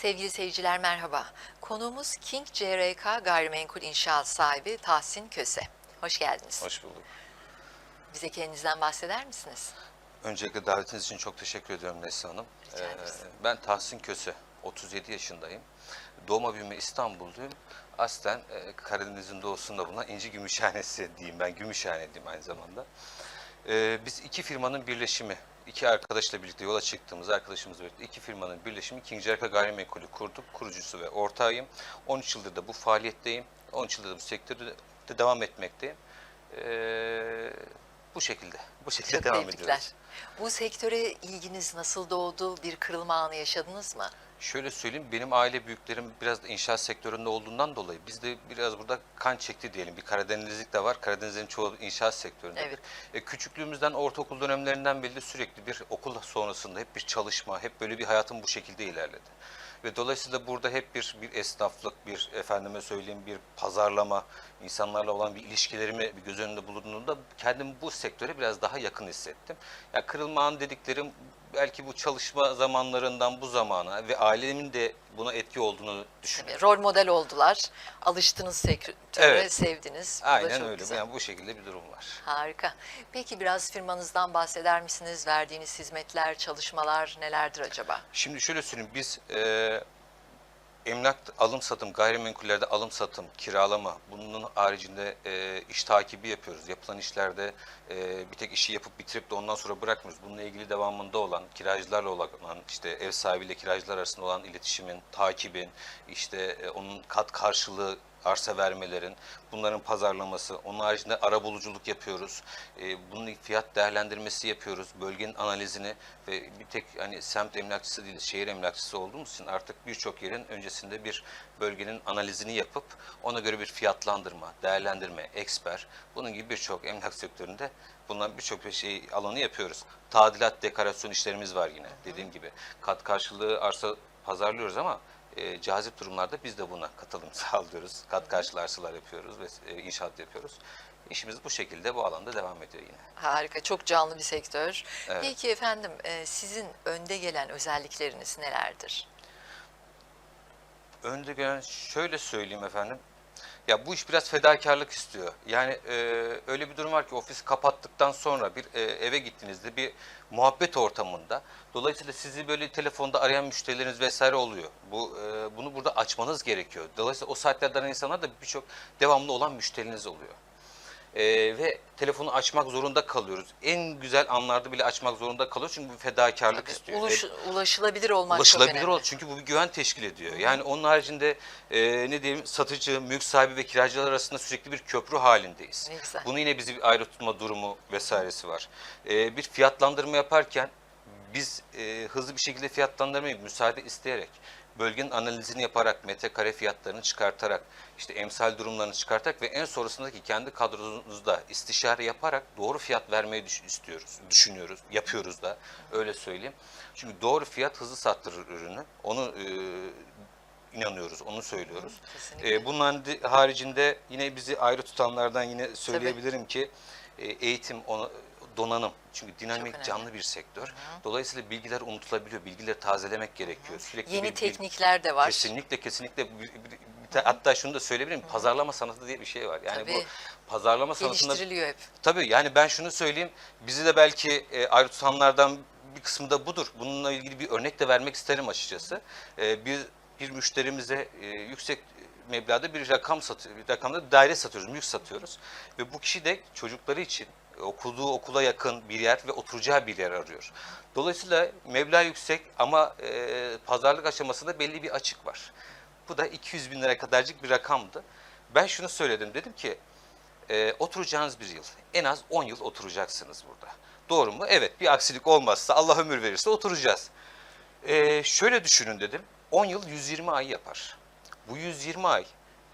Sevgili seyirciler merhaba. Konuğumuz King CRK Gayrimenkul İnşaat sahibi Tahsin Köse. Hoş geldiniz. Hoş bulduk. Bize kendinizden bahseder misiniz? Öncelikle davetiniz için çok teşekkür ediyorum Nesli Hanım. Rica ederiz. ben Tahsin Köse, 37 yaşındayım. Doğma büyüme İstanbulluyum. Aslen e, Karadeniz'in doğusunda bulunan İnci Gümüşhanesi diyeyim ben, Gümüşhane diyeyim aynı zamanda. Ee, biz iki firmanın birleşimi, iki arkadaşla birlikte yola çıktığımız arkadaşımızla birlikte iki firmanın birleşimi King Cerka Gayrimenkulü kurduk. Kurucusu ve ortağıyım. 13 yıldır da bu faaliyetteyim. 13 yıldır da bu sektörde de devam etmekteyim. Ee, bu şekilde, bu şekilde Çok devam tebrikler. ediyoruz. Bu sektöre ilginiz nasıl doğdu? Bir kırılma anı yaşadınız mı? Şöyle söyleyeyim, benim aile büyüklerim biraz da inşaat sektöründe olduğundan dolayı biz de biraz burada kan çekti diyelim. Bir Karadenizlik de var. Karadeniz'in çoğu inşaat sektöründe. Evet. E, küçüklüğümüzden, ortaokul dönemlerinden beri de sürekli bir okul sonrasında hep bir çalışma, hep böyle bir hayatım bu şekilde ilerledi. Ve dolayısıyla burada hep bir bir esnaflık, bir efendime söyleyeyim bir pazarlama, insanlarla olan bir ilişkilerimi bir göz önünde bulunduğunda kendimi bu sektöre biraz daha yakın hissettim. Ya kırılma an dediklerim belki bu çalışma zamanlarından bu zamana ve ailemin de buna etki olduğunu düşünüyorum. Rol model oldular. Alıştınız sektöre, Evet. sevdiniz. Bu Aynen öyle. güzel. Yani bu şekilde bir durum var. Harika. Peki biraz firmanızdan bahseder misiniz? Verdiğiniz hizmetler, çalışmalar nelerdir acaba? Şimdi şöyle söyleyeyim biz e, emlak alım satım, gayrimenkullerde alım satım, kiralama bunun haricinde e, iş takibi yapıyoruz. Yapılan işlerde e, bir tek işi yapıp bitirip de ondan sonra bırakmıyoruz. Bununla ilgili devamında olan kiracılarla olan işte ev sahibiyle kiracılar arasında olan iletişimin, takibin, işte e, onun kat karşılığı arsa vermelerin, bunların pazarlaması, onun haricinde ara buluculuk yapıyoruz. E, bunun fiyat değerlendirmesi yapıyoruz. Bölgenin analizini ve bir tek hani semt emlakçısı değil, şehir emlakçısı olduğumuz için artık birçok yerin öncesinde bir bölgenin analizini yapıp ona göre bir fiyatlandırma, değerlendirme, eksper, bunun gibi birçok emlak sektöründe bundan birçok bir şey alanı yapıyoruz. Tadilat, dekorasyon işlerimiz var yine dediğim gibi. Kat karşılığı arsa pazarlıyoruz ama e, cazip durumlarda biz de buna katılım sağlıyoruz. Kat arsalar yapıyoruz ve e, inşaat yapıyoruz. İşimiz bu şekilde bu alanda devam ediyor yine. Harika, çok canlı bir sektör. Evet. Peki efendim, e, sizin önde gelen özellikleriniz nelerdir? Önde gelen şöyle söyleyeyim efendim. Ya bu iş biraz fedakarlık istiyor. Yani e, öyle bir durum var ki ofisi kapattıktan sonra bir e, eve gittiğinizde bir muhabbet ortamında dolayısıyla sizi böyle telefonda arayan müşterileriniz vesaire oluyor. Bu e, bunu burada açmanız gerekiyor. Dolayısıyla o saatlerden insanlar da birçok devamlı olan müşteriniz oluyor. E, ve telefonu açmak zorunda kalıyoruz. En güzel anlarda bile açmak zorunda kalıyoruz çünkü bu fedakarlık istiyor. Ulaş, Ve- ulaşılabilir olmak çok ulaşılabilir önemli. ol çünkü bu bir güven teşkil ediyor. Yani onun haricinde e, ne diyeyim satıcı, mülk sahibi ve kiracılar arasında sürekli bir köprü halindeyiz. Ne güzel. Bunu yine bizi bir ayrı tutma durumu vesairesi var. E, bir fiyatlandırma yaparken biz e, hızlı bir şekilde fiyatlandırmayı müsaade isteyerek bölgenin analizini yaparak, metrekare fiyatlarını çıkartarak, işte emsal durumlarını çıkartarak ve en sonrasındaki kendi kadromuzda istişare yaparak doğru fiyat vermeyi düş- istiyoruz, düşünüyoruz, yapıyoruz da öyle söyleyeyim. Çünkü doğru fiyat hızlı sattırır ürünü. Onu e, inanıyoruz, onu söylüyoruz. E, di- haricinde yine bizi ayrı tutanlardan yine söyleyebilirim ki e, eğitim, onu, donanım. Çünkü dinamik canlı bir sektör. Dolayısıyla bilgiler unutulabiliyor, bilgileri tazelemek gerekiyor. Sürekli Yeni bir- bir- teknikler de var. Kesinlikle kesinlikle bir- bir- bir ta- hatta şunu da söyleyebilirim. Pazarlama sanatı diye bir şey var. Yani Tabii. bu pazarlama sanatında Geliştiriliyor hep. Tabii yani ben şunu söyleyeyim. Bizi de belki e, ayrı tutanlardan bir kısmı da budur. Bununla ilgili bir örnek de vermek isterim açıkçası. E, bir bir müşterimize e, yüksek meblağda bir rakam satıyor. Bir rakamda daire satıyoruz, mülk satıyoruz. Ve bu kişi de çocukları için okuduğu okula yakın bir yer ve oturacağı bir yer arıyor. Dolayısıyla meblağ yüksek ama e, pazarlık aşamasında belli bir açık var. Bu da 200 bin lira kadarcık bir rakamdı. Ben şunu söyledim. Dedim ki e, oturacağınız bir yıl. En az 10 yıl oturacaksınız burada. Doğru mu? Evet. Bir aksilik olmazsa Allah ömür verirse oturacağız. E, şöyle düşünün dedim. 10 yıl 120 ay yapar. Bu 120 ay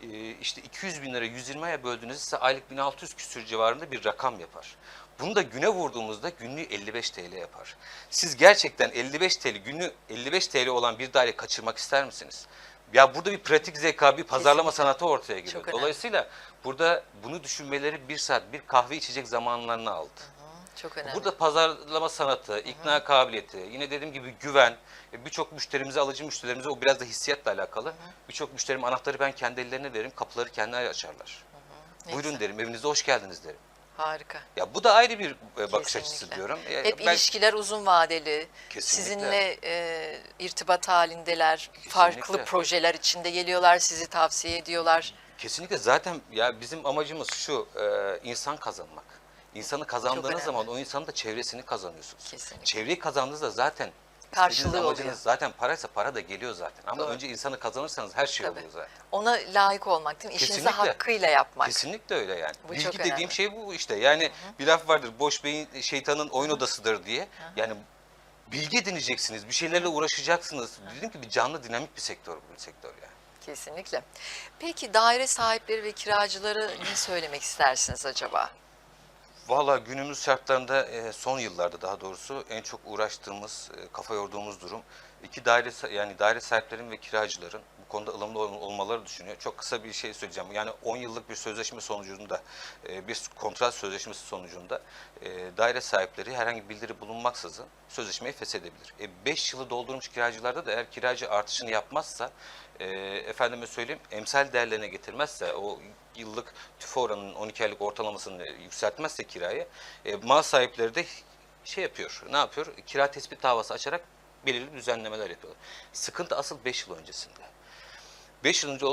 e, işte 200 bin lira 120 aya böldüğünüzde size aylık 1600 küsür civarında bir rakam yapar. Bunu da güne vurduğumuzda günlüğü 55 TL yapar. Siz gerçekten 55 TL günlüğü 55 TL olan bir daire kaçırmak ister misiniz? Ya burada bir pratik zeka, bir pazarlama Kesinlikle. sanatı ortaya önemli. Dolayısıyla burada bunu düşünmeleri bir saat bir kahve içecek zamanlarını aldı. Çok önemli. Burada pazarlama sanatı, ikna kabiliyeti, yine dediğim gibi güven, e, birçok müşterimize, alıcı müşterilerimize o biraz da hissiyatla alakalı. Birçok müşterim anahtarı ben kendi ellerine veririm, kapıları kendileri açarlar. Ne Buyurun güzel. derim, evinize hoş geldiniz derim. Harika. Ya bu da ayrı bir e, bakış açısı Kesinlikle. diyorum. E, Hep ben- ilişkiler uzun vadeli. Kesinlikle. Sizinle e, irtibat halindeler. Farklı Kesinlikle. projeler içinde geliyorlar, sizi tavsiye ediyorlar. Kesinlikle zaten ya bizim amacımız şu e, insan kazanmak. İnsanı kazandığınız zaman o insanın da çevresini kazanıyorsunuz. Kesinlikle. Çevreyi kazandığınızda zaten Karşılığı amacınız oluyor. zaten paraysa para da geliyor zaten. Ama Doğru. önce insanı kazanırsanız her şey Tabii. oluyor zaten. Ona layık olmak değil mi? İşinizi Kesinlikle. hakkıyla yapmak. Kesinlikle öyle yani. Bu Bilgi çok dediğim önemli. şey bu işte. Yani bir laf vardır boş beyin şeytanın oyun odasıdır diye. Yani bilgi edineceksiniz, bir şeylerle uğraşacaksınız. Dediğim gibi canlı dinamik bir sektör bu sektör yani. Kesinlikle. Peki daire sahipleri ve kiracıları ne söylemek istersiniz acaba? Valla günümüz şartlarında e, son yıllarda daha doğrusu en çok uğraştığımız, e, kafa yorduğumuz durum iki daire yani daire sahiplerinin ve kiracıların bu konuda ılımlı ol- olmaları düşünüyor. Çok kısa bir şey söyleyeceğim. Yani 10 yıllık bir sözleşme sonucunda, e, bir kontrat sözleşmesi sonucunda daire sahipleri herhangi bir bildiri bulunmaksızın sözleşmeyi feshedebilir. 5 yılı doldurmuş kiracılarda da eğer kiracı artışını yapmazsa, e, efendime söyleyeyim emsal değerlerine getirmezse o yıllık tüfe oranının 12 aylık ortalamasını yükseltmezse kirayı e, mal sahipleri de şey yapıyor. Ne yapıyor? Kira tespit davası açarak belirli düzenlemeler yapıyorlar. Sıkıntı asıl 5 yıl öncesinde. 5 yıl önce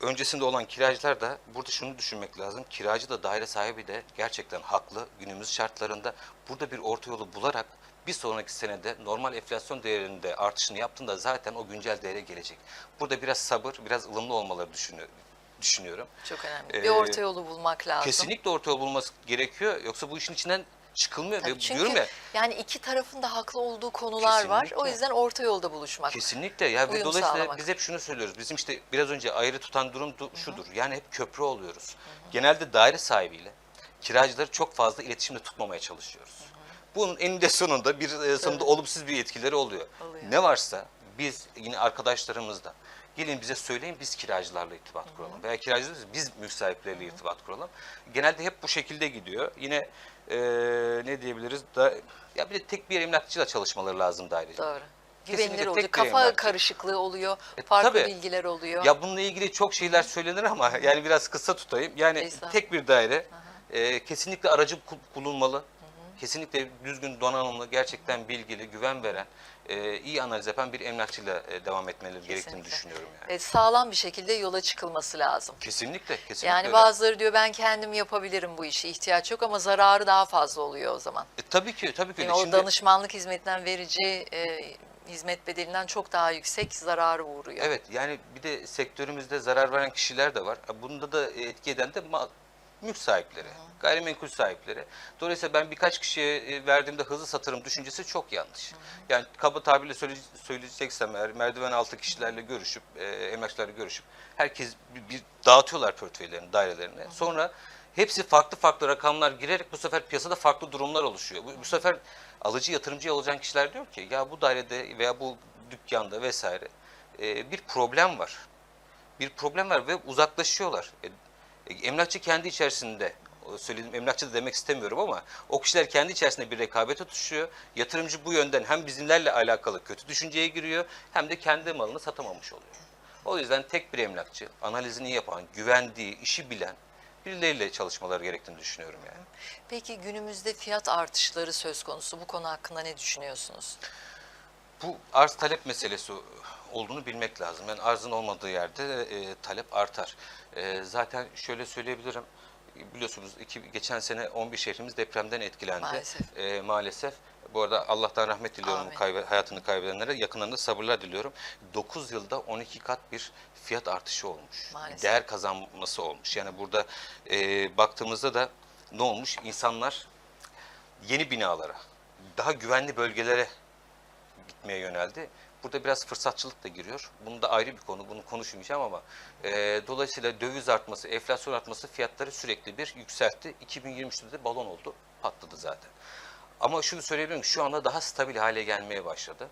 öncesinde olan kiracılar da burada şunu düşünmek lazım. Kiracı da daire sahibi de gerçekten haklı günümüz şartlarında. Burada bir orta yolu bularak bir sonraki senede normal enflasyon değerinde artışını yaptığında zaten o güncel değere gelecek. Burada biraz sabır, biraz ılımlı olmaları düşünüyorum. düşünüyorum. Çok önemli. Ee, bir orta yolu bulmak lazım. Kesinlikle orta yol bulması gerekiyor. Yoksa bu işin içinden çıkılmıyor. Tabii çünkü diyorum ya yani iki tarafın da haklı olduğu konular var. O Kesinlikle. yüzden orta yolda buluşmak. Kesinlikle ya ve dolayısıyla sağlamak. biz hep şunu söylüyoruz. Bizim işte biraz önce ayrı tutan durum du- şudur. Yani hep köprü oluyoruz. Genelde daire sahibiyle kiracıları çok fazla iletişimde tutmamaya çalışıyoruz. Bunun eninde sonunda bir e, sonunda Tabii. olumsuz bir etkileri oluyor. Oluyor. Ne varsa biz yine arkadaşlarımızla gelin bize söyleyin biz kiracılarla irtibat kuralım. Veya kiracılar biz mülk sahipleriyle irtibat kuralım. Genelde hep bu şekilde gidiyor. Yine e, ne diyebiliriz da ya bir de tek bir emlakçıyla çalışmaları lazım daireci. Doğru. Kesinlikle Güvenilir oluyor. Kafa emlakçı. karışıklığı oluyor. E, farklı tabii. bilgiler oluyor. Ya bununla ilgili çok şeyler söylenir ama yani biraz kısa tutayım. Yani Estağfurullah. tek bir daire e, kesinlikle aracı ku- bulunmalı. Kesinlikle düzgün donanımlı, gerçekten bilgili, güven veren, e, iyi analiz yapan bir emlakçıyla e, devam etmeleri gerektiğini Kesinlikle. düşünüyorum yani. E, sağlam bir şekilde yola çıkılması lazım. Kesinlikle, kesinlikle. Yani öyle. bazıları diyor ben kendim yapabilirim bu işi ihtiyaç yok ama zararı daha fazla oluyor o zaman. E, tabii ki, tabii ki. Yani öyle. o Şimdi- danışmanlık hizmetinden verici e, hizmet bedelinden çok daha yüksek zararı uğruyor. Evet yani bir de sektörümüzde zarar veren kişiler de var. Bunda da etki eden de mülk sahipleri, gayrimenkul sahipleri. Dolayısıyla ben birkaç kişiye e, verdiğimde hızlı satırım düşüncesi çok yanlış. Yani kaba tabirle söyle, söyleyeceksem eğer merdiven altı kişilerle görüşüp, e, emlakçılarla görüşüp herkes bir, dağıtıyorlar portföylerini, dairelerini. Sonra hepsi farklı farklı rakamlar girerek bu sefer piyasada farklı durumlar oluşuyor. Bu, bu sefer alıcı yatırımcı olacak kişiler diyor ki ya bu dairede veya bu dükkanda vesaire e, bir problem var. Bir problem var ve uzaklaşıyorlar. E, emlakçı kendi içerisinde o söylediğim emlakçı da demek istemiyorum ama o kişiler kendi içerisinde bir rekabete tutuşuyor. Yatırımcı bu yönden hem bizimlerle alakalı kötü düşünceye giriyor hem de kendi malını satamamış oluyor. O yüzden tek bir emlakçı, analizini yapan, güvendiği, işi bilen birileriyle çalışmaları gerektiğini düşünüyorum yani. Peki günümüzde fiyat artışları söz konusu. Bu konu hakkında ne düşünüyorsunuz? Bu arz talep meselesi olduğunu bilmek lazım. Yani arzın olmadığı yerde e, talep artar. E, zaten şöyle söyleyebilirim. Biliyorsunuz iki, geçen sene 11 şehrimiz depremden etkilendi. Maalesef. E, maalesef. Bu arada Allah'tan rahmet diliyorum kaybe- hayatını kaybedenlere. Yakınlarında sabırlar diliyorum. 9 yılda 12 kat bir fiyat artışı olmuş. Maalesef. Değer kazanması olmuş. Yani burada e, baktığımızda da ne olmuş? İnsanlar yeni binalara, daha güvenli bölgelere gitmeye yöneldi. Burada biraz fırsatçılık da giriyor. Bunun da ayrı bir konu. Bunu konuşmayacağım ama e, dolayısıyla döviz artması, enflasyon artması fiyatları sürekli bir yükseltti. 2023'te de balon oldu. Patladı zaten. Ama şunu söyleyebilirim ki şu anda daha stabil hale gelmeye başladı.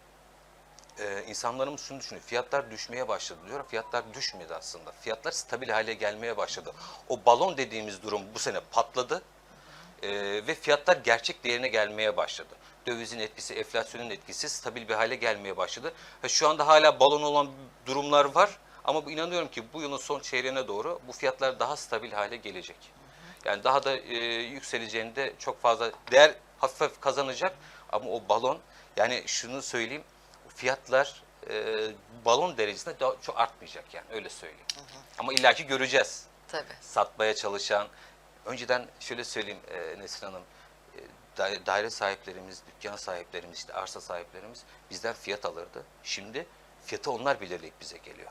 Ee, insanlarımız şunu düşünüyor. Fiyatlar düşmeye başladı diyor. Fiyatlar düşmedi aslında. Fiyatlar stabil hale gelmeye başladı. O balon dediğimiz durum bu sene patladı. E, ve fiyatlar gerçek değerine gelmeye başladı. Dövizin etkisi, enflasyonun etkisi stabil bir hale gelmeye başladı. Ha, şu anda hala balon olan durumlar var ama bu- inanıyorum ki bu yılın son çeyreğine doğru bu fiyatlar daha stabil hale gelecek. Yani daha da e, yükseleceğinde çok fazla değer hafif hafif kazanacak ama o balon yani şunu söyleyeyim fiyatlar e, balon derecesinde daha çok artmayacak yani öyle söyleyeyim. Ama illaki göreceğiz Tabii. satmaya çalışan, önceden şöyle söyleyeyim e, Nesrin Hanım, daire, sahiplerimiz, dükkan sahiplerimiz, işte arsa sahiplerimiz bizden fiyat alırdı. Şimdi fiyatı onlar belirleyip bize geliyor.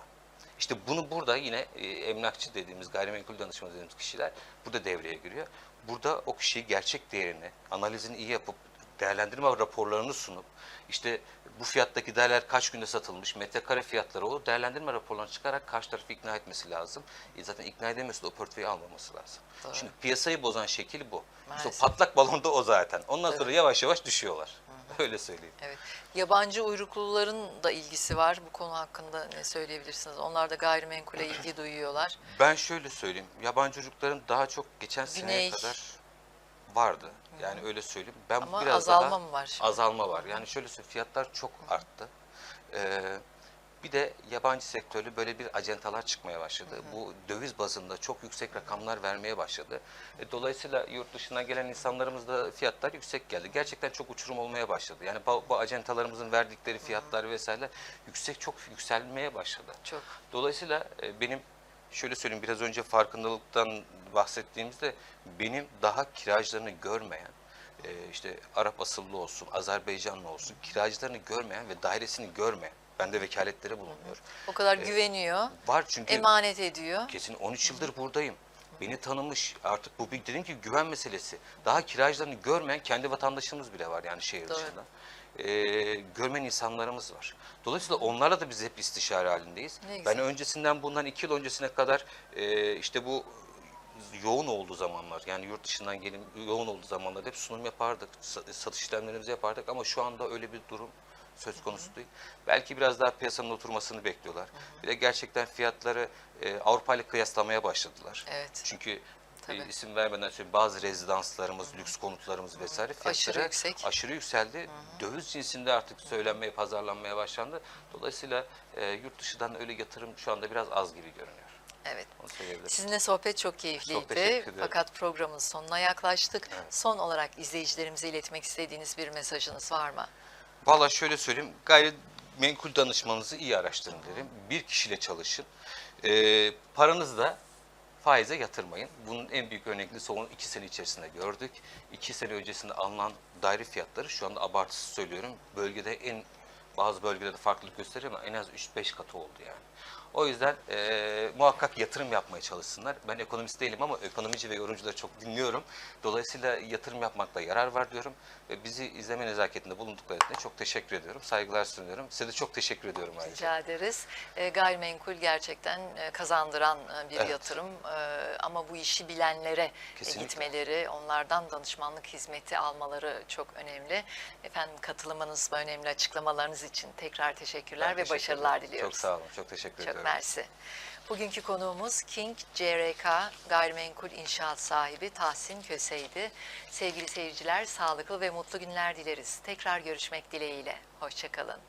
İşte bunu burada yine e, emlakçı dediğimiz, gayrimenkul danışmanı dediğimiz kişiler burada devreye giriyor. Burada o kişiyi gerçek değerini, analizini iyi yapıp değerlendirme raporlarını sunup işte bu fiyattaki değerler kaç günde satılmış, metrekare fiyatları olur değerlendirme raporlarını çıkarak karşı tarafı ikna etmesi lazım. E zaten ikna edemiyorsa o portföyü almaması lazım. Doğru. Şimdi piyasayı bozan şekil bu. İşte patlak balon da o zaten. Ondan Tabii. sonra yavaş yavaş düşüyorlar. Öyle söyleyeyim. Evet. Yabancı uyrukluların da ilgisi var. Bu konu hakkında ne söyleyebilirsiniz? Onlar da gayrimenkule ilgi duyuyorlar. Ben şöyle söyleyeyim. Yabancı çocukların daha çok geçen seneye Güney. kadar vardı. Yani öyle söyleyeyim. Ben Ama biraz azalma daha mı var şimdi? azalma var. Yani şöyle söyleyeyim. Fiyatlar çok arttı. Ee, bir de yabancı sektörlü böyle bir acentalar çıkmaya başladı. Bu döviz bazında çok yüksek rakamlar vermeye başladı. E, dolayısıyla yurt dışından gelen insanlarımızda fiyatlar yüksek geldi. Gerçekten çok uçurum olmaya başladı. Yani bu, bu acentalarımızın verdikleri fiyatlar vesaire yüksek çok yükselmeye başladı. Çok. Dolayısıyla e, benim şöyle söyleyeyim biraz önce farkındalıktan bahsettiğimizde benim daha kiracılarını görmeyen e, işte Arap asıllı olsun, Azerbaycanlı olsun kiracılarını görmeyen ve dairesini görmeyen bende vekaletleri bulunuyor. O kadar güveniyor, Var çünkü emanet ediyor. kesin 13 yıldır buradayım. Beni tanımış artık bu bir dediğim gibi güven meselesi. Daha kiracılarını görmeyen kendi vatandaşımız bile var yani şehir Doğru. dışında. Ee, görmeyen insanlarımız var. Dolayısıyla onlarla da biz hep istişare halindeyiz. Ben öncesinden bundan iki yıl öncesine kadar e, işte bu yoğun olduğu zamanlar yani yurt dışından gelin yoğun olduğu zamanlarda hep sunum yapardık, sa- satış işlemlerimizi yapardık ama şu anda öyle bir durum söz konusu değil. Belki biraz daha piyasanın oturmasını bekliyorlar. Bir de gerçekten fiyatları e, Avrupa ile kıyaslamaya başladılar. Evet. Çünkü e, Tabii. isim vermeden söyleyeyim bazı rezidanslarımız, lüks konutlarımız vesaire fiyatları Aşırı yüksek. aşırı yükseldi. Döviz cinsinde artık söylenmeye, pazarlanmaya başlandı. Dolayısıyla e, yurt dışından öyle yatırım şu anda biraz az gibi görünüyor. Evet. Onu söyleyebilirim. Sizinle sohbet çok keyifliydi. Çok. Fakat programın sonuna yaklaştık. Evet. Son olarak izleyicilerimize iletmek istediğiniz bir mesajınız var mı? Valla şöyle söyleyeyim, gayrimenkul danışmanınızı iyi araştırın derim. Bir kişiyle çalışın. Ee, paranızı da faize yatırmayın. Bunun en büyük örneğini son iki sene içerisinde gördük. İki sene öncesinde alınan daire fiyatları şu anda abartısız söylüyorum. Bölgede en bazı bölgelerde farklılık gösteriyor ama en az 3-5 katı oldu yani. O yüzden eee, muhakkak yatırım yapmaya çalışsınlar. Ben ekonomist değilim ama ekonomici ve yorumcuları çok dinliyorum. Dolayısıyla yatırım yapmakta yarar var diyorum. Ve bizi izleme nezaketinde bulundukları için çok teşekkür ediyorum. Saygılar sunuyorum. Size de çok teşekkür ediyorum ayrıca. Rica ederiz. E, gayrimenkul gerçekten e, kazandıran e, bir Evet. yatırım E, ama bu işi bilenlere e, Kesinlikle. gitmeleri, onlardan danışmanlık hizmeti almaları çok önemli. Efendim katılımınız ve önemli açıklamalarınız için tekrar teşekkürler Ben ve teşekkür başarılar diliyoruz. Çok sağ olun. Çok teşekkür Çok ediyorum. Mersi. Bugünkü konuğumuz King CRK Gayrimenkul İnşaat sahibi Tahsin Köse'ydi. Sevgili seyirciler sağlıklı ve mutlu günler dileriz. Tekrar görüşmek dileğiyle. Hoşçakalın.